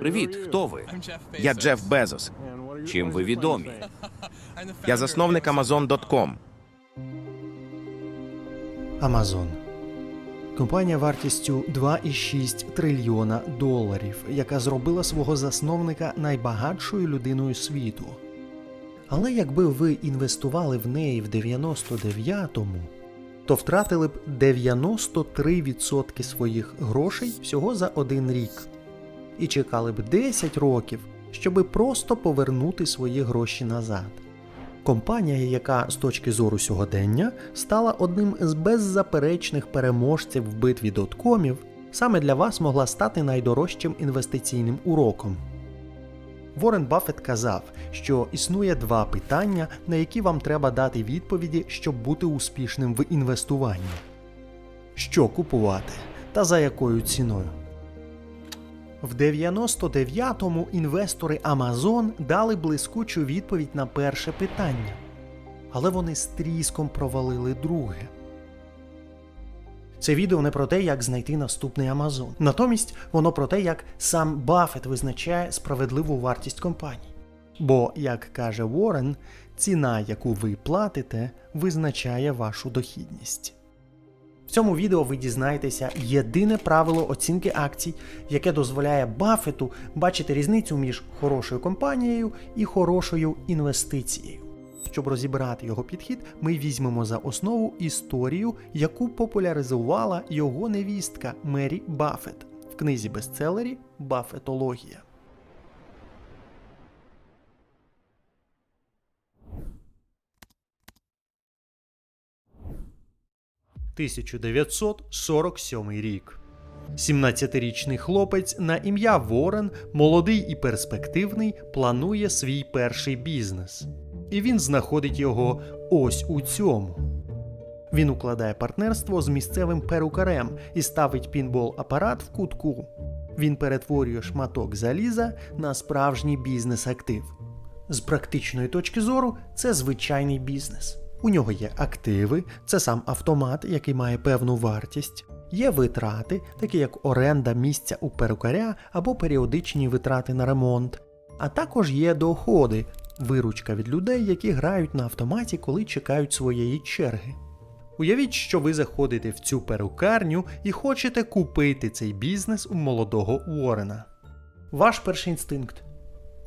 Привіт, хто ви? Я Джеф Безос. Чим ви відомі? Я засновник Amazon.com. Amazon. Компанія вартістю 2,6 трильйона доларів, яка зробила свого засновника найбагатшою людиною світу. Але якби ви інвестували в неї в 99-му, то втратили б 93% своїх грошей всього за один рік. І чекали б 10 років, щоби просто повернути свої гроші назад. Компанія, яка з точки зору сьогодення стала одним з беззаперечних переможців в битві доткомів, саме для вас могла стати найдорожчим інвестиційним уроком. Ворен Баффет казав, що існує два питання, на які вам треба дати відповіді, щоб бути успішним в інвестуванні: що купувати та за якою ціною. В 99-му інвестори Amazon дали блискучу відповідь на перше питання, але вони з тріском провалили друге. Це відео не про те, як знайти наступний Amazon. Натомість воно про те, як сам Баффет визначає справедливу вартість компаній. Бо, як каже Уоррен, ціна, яку ви платите, визначає вашу дохідність. В цьому відео ви дізнаєтеся єдине правило оцінки акцій, яке дозволяє Баффету бачити різницю між хорошою компанією і хорошою інвестицією. Щоб розібрати його підхід, ми візьмемо за основу історію, яку популяризувала його невістка Мері Баффет в книзі бестселері Баффетологія. «1947 рік. 17-річний хлопець на ім'я Ворен, молодий і перспективний, планує свій перший бізнес. І він знаходить його ось у цьому. Він укладає партнерство з місцевим перукарем і ставить пінбол-апарат в кутку. Він перетворює шматок заліза на справжній бізнес-актив. З практичної точки зору, це звичайний бізнес. У нього є активи, це сам автомат, який має певну вартість. Є витрати, такі як оренда місця у перукаря або періодичні витрати на ремонт. А також є доходи, виручка від людей, які грають на автоматі, коли чекають своєї черги. Уявіть, що ви заходите в цю перукарню і хочете купити цей бізнес у молодого Уоррена. Ваш перший інстинкт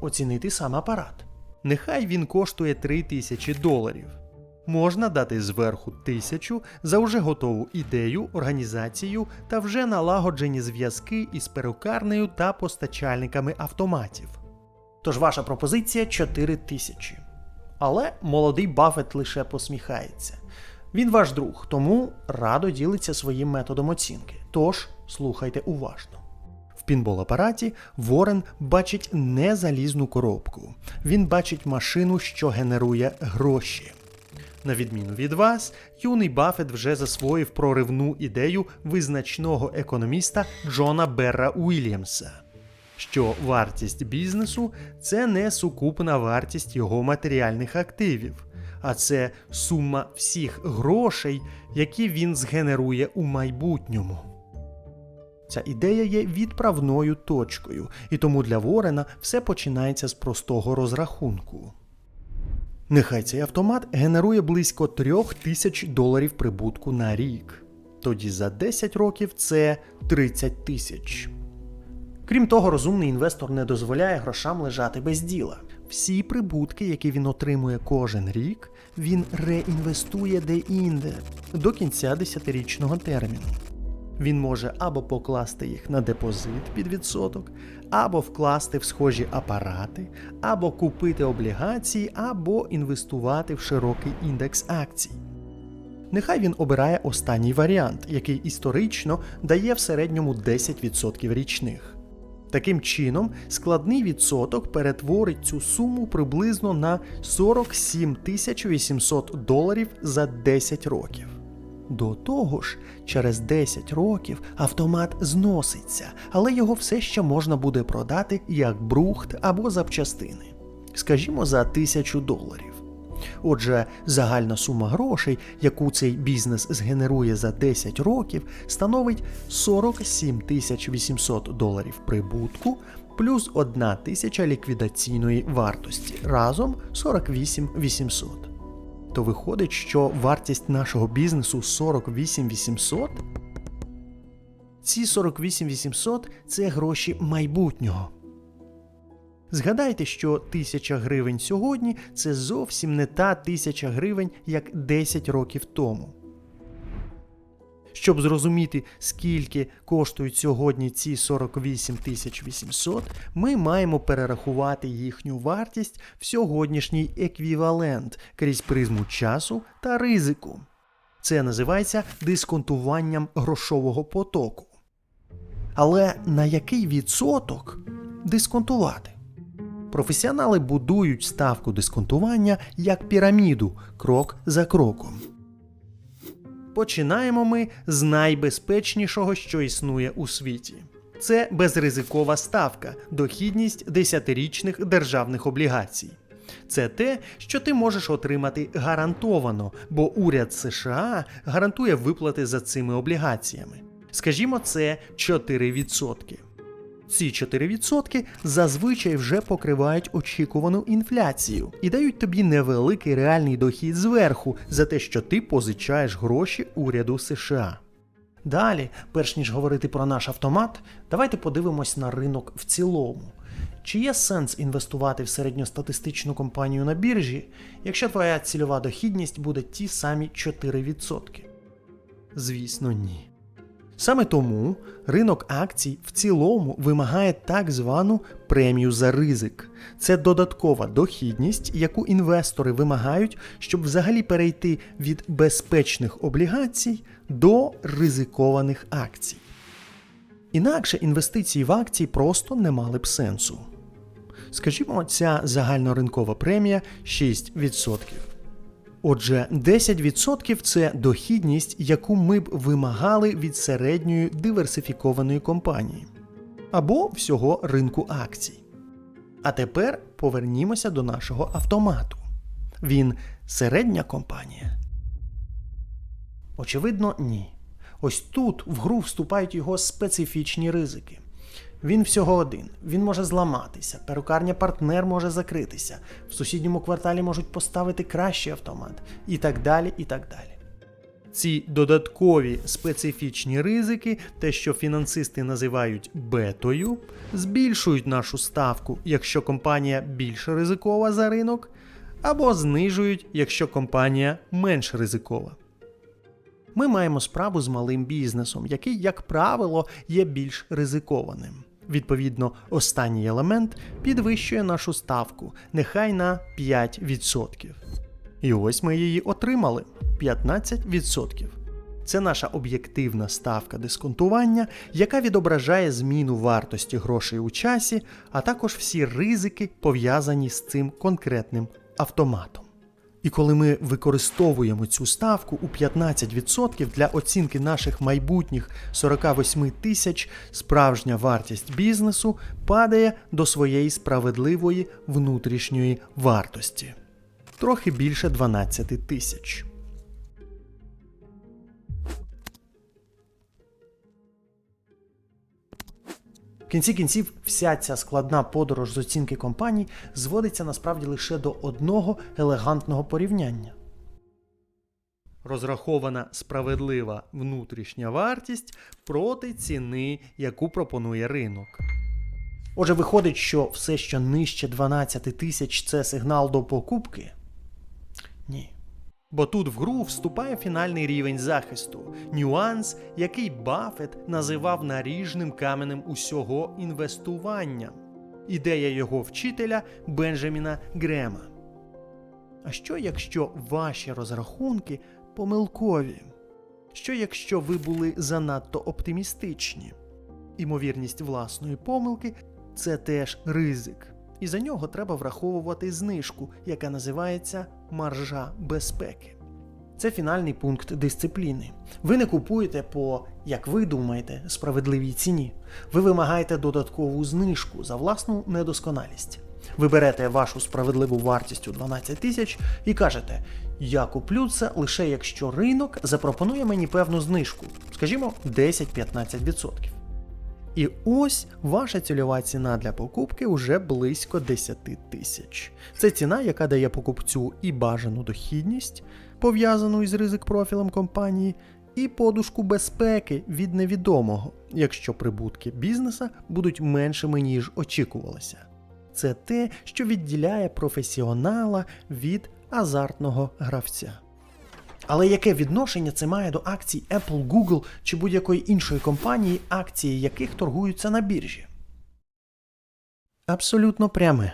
оцінити сам апарат. Нехай він коштує 3000 доларів. Можна дати зверху тисячу за вже готову ідею, організацію та вже налагоджені зв'язки із перукарнею та постачальниками автоматів. Тож ваша пропозиція 4 тисячі. Але молодий Баффет лише посміхається. Він ваш друг, тому радо ділиться своїм методом оцінки. Тож слухайте уважно. В пінбол-апараті Ворен бачить не залізну коробку. Він бачить машину, що генерує гроші. На відміну від вас, юний Баффет вже засвоїв проривну ідею визначного економіста Джона Берра Уільямса, що вартість бізнесу це не сукупна вартість його матеріальних активів, а це сума всіх грошей, які він згенерує у майбутньому. Ця ідея є відправною точкою, і тому для Ворена все починається з простого розрахунку. Нехай цей автомат генерує близько 3000 тисяч доларів прибутку на рік. Тоді за 10 років це 30 тисяч. Крім того, розумний інвестор не дозволяє грошам лежати без діла. Всі прибутки, які він отримує кожен рік, він реінвестує де-інде до кінця 10-річного терміну. Він може або покласти їх на депозит під відсоток, або вкласти в схожі апарати, або купити облігації, або інвестувати в широкий індекс акцій. Нехай він обирає останній варіант, який історично дає в середньому 10% річних. Таким чином, складний відсоток перетворить цю суму приблизно на 47 800 доларів за 10 років. До того ж, через 10 років автомат зноситься, але його все ще можна буде продати як брухт або запчастини. Скажімо, за 1000 доларів. Отже, загальна сума грошей, яку цей бізнес згенерує за 10 років, становить 47 тисяч 800 доларів прибутку плюс 1 тисяча ліквідаційної вартості. Разом 48 800. То виходить, що вартість нашого бізнесу 48 800? Ці 48 800 – це гроші майбутнього. Згадайте, що тисяча гривень сьогодні це зовсім не та тисяча гривень, як 10 років тому. Щоб зрозуміти, скільки коштують сьогодні ці 48 тисяч 800, ми маємо перерахувати їхню вартість в сьогоднішній еквівалент крізь призму часу та ризику. Це називається дисконтуванням грошового потоку. Але на який відсоток дисконтувати? Професіонали будують ставку дисконтування як піраміду крок за кроком. Починаємо ми з найбезпечнішого, що існує у світі. Це безризикова ставка, дохідність десятирічних державних облігацій. Це те, що ти можеш отримати гарантовано, бо уряд США гарантує виплати за цими облігаціями. Скажімо, це 4%. Ці 4% зазвичай вже покривають очікувану інфляцію і дають тобі невеликий реальний дохід зверху за те, що ти позичаєш гроші уряду США. Далі, перш ніж говорити про наш автомат, давайте подивимось на ринок в цілому. Чи є сенс інвестувати в середньостатистичну компанію на біржі, якщо твоя цільова дохідність буде ті самі 4%? Звісно, ні. Саме тому ринок акцій в цілому вимагає так звану премію за ризик. Це додаткова дохідність, яку інвестори вимагають, щоб взагалі перейти від безпечних облігацій до ризикованих акцій. Інакше інвестиції в акції просто не мали б сенсу. Скажімо, ця загальноринкова премія 6%. Отже, 10% це дохідність, яку ми б вимагали від середньої диверсифікованої компанії або всього ринку акцій. А тепер повернімося до нашого автомату. Він середня компанія? Очевидно, ні. Ось тут в гру вступають його специфічні ризики. Він всього один, він може зламатися, перукарня партнер може закритися, в сусідньому кварталі можуть поставити кращий автомат і так далі. і так далі. Ці додаткові специфічні ризики, те, що фінансисти називають бетою, збільшують нашу ставку, якщо компанія більш ризикова за ринок, або знижують, якщо компанія менш ризикова. Ми маємо справу з малим бізнесом, який, як правило, є більш ризикованим. Відповідно, останній елемент підвищує нашу ставку, нехай на 5%. І ось ми її отримали 15%. Це наша об'єктивна ставка дисконтування, яка відображає зміну вартості грошей у часі, а також всі ризики, пов'язані з цим конкретним автоматом. І коли ми використовуємо цю ставку у 15% для оцінки наших майбутніх 48 тисяч, справжня вартість бізнесу падає до своєї справедливої внутрішньої вартості трохи більше 12 тисяч. Кінці кінців вся ця складна подорож з оцінки компаній зводиться насправді лише до одного елегантного порівняння. Розрахована справедлива внутрішня вартість проти ціни, яку пропонує ринок. Отже, виходить, що все, що нижче 12 тисяч, це сигнал до покупки. Ні. Бо тут в гру вступає фінальний рівень захисту, нюанс, який Баффет називав наріжним каменем усього інвестування. Ідея його вчителя Бенджаміна Грема. А що якщо ваші розрахунки помилкові? Що якщо ви були занадто оптимістичні? Імовірність власної помилки це теж ризик і за нього треба враховувати знижку, яка називається маржа безпеки. Це фінальний пункт дисципліни. Ви не купуєте по, як ви думаєте, справедливій ціні. Ви вимагаєте додаткову знижку за власну недосконалість. Ви берете вашу справедливу вартість у 12 тисяч і кажете: я куплю це лише якщо ринок запропонує мені певну знижку, скажімо, 10-15%. І ось ваша цільова ціна для покупки вже близько 10 тисяч. Це ціна, яка дає покупцю і бажану дохідність, пов'язану із ризик профілем компанії, і подушку безпеки від невідомого, якщо прибутки бізнеса будуть меншими, ніж очікувалося. Це те, що відділяє професіонала від азартного гравця. Але яке відношення це має до акцій Apple, Google чи будь-якої іншої компанії, акції яких торгуються на біржі? Абсолютно пряме.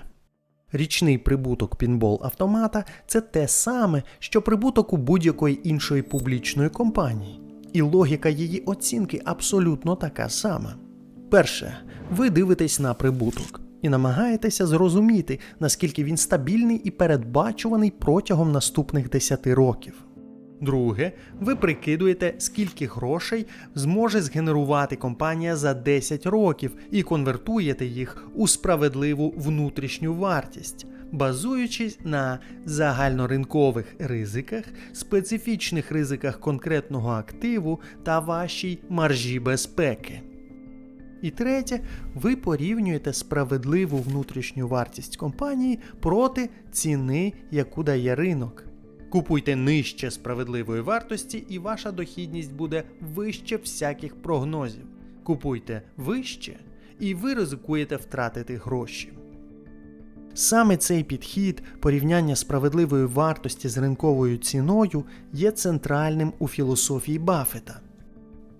Річний прибуток пінбол автомата це те саме, що прибуток у будь-якої іншої публічної компанії. І логіка її оцінки абсолютно така сама. Перше, ви дивитесь на прибуток і намагаєтеся зрозуміти, наскільки він стабільний і передбачуваний протягом наступних 10 років. Друге, ви прикидуєте, скільки грошей зможе згенерувати компанія за 10 років і конвертуєте їх у справедливу внутрішню вартість, базуючись на загальноринкових ризиках, специфічних ризиках конкретного активу та вашій маржі безпеки. І третє, ви порівнюєте справедливу внутрішню вартість компанії проти ціни, яку дає ринок. Купуйте нижче справедливої вартості, і ваша дохідність буде вище всяких прогнозів. Купуйте вище, і ви ризикуєте втратити гроші. Саме цей підхід порівняння справедливої вартості з ринковою ціною є центральним у філософії Баффета.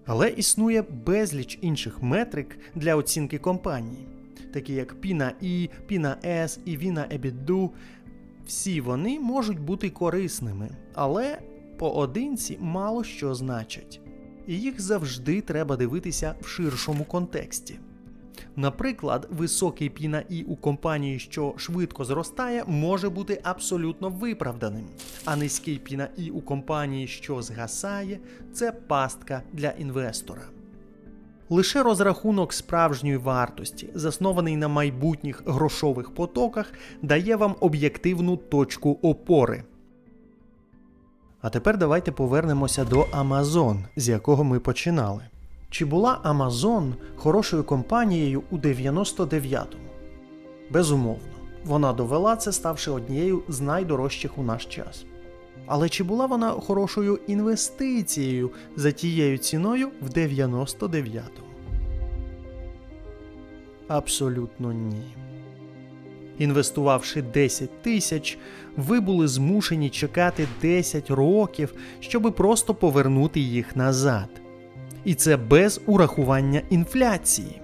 Але існує безліч інших метрик для оцінки компанії, такі як Піна І, Піна С і Віна Ебіду. Всі вони можуть бути корисними, але поодинці мало що значать. І їх завжди треба дивитися в ширшому контексті. Наприклад, високий піна І у компанії, що швидко зростає, може бути абсолютно виправданим, а низький піна І у компанії, що згасає, це пастка для інвестора. Лише розрахунок справжньої вартості, заснований на майбутніх грошових потоках, дає вам об'єктивну точку опори. А тепер давайте повернемося до Amazon, з якого ми починали. Чи була Amazon хорошою компанією у 99-му? Безумовно, вона довела це, ставши однією з найдорожчих у наш час. Але чи була вона хорошою інвестицією за тією ціною в 99-му? Абсолютно ні. Інвестувавши 10 тисяч, ви були змушені чекати 10 років, щоби просто повернути їх назад. І це без урахування інфляції.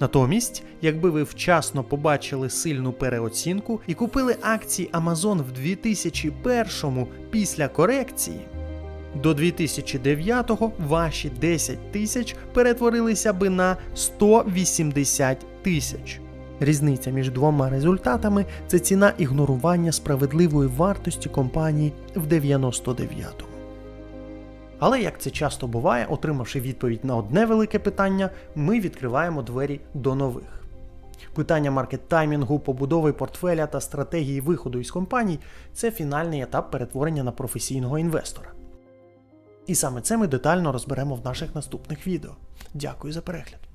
Натомість, якби ви вчасно побачили сильну переоцінку і купили акції Amazon в 2001-му після корекції, до 2009-го ваші 10 тисяч перетворилися би на 180 тисяч. Різниця між двома результатами це ціна ігнорування справедливої вартості компанії в 99-му. Але як це часто буває, отримавши відповідь на одне велике питання, ми відкриваємо двері до нових. Питання маркет-таймінгу, побудови портфеля та стратегії виходу із компаній це фінальний етап перетворення на професійного інвестора. І саме це ми детально розберемо в наших наступних відео. Дякую за перегляд.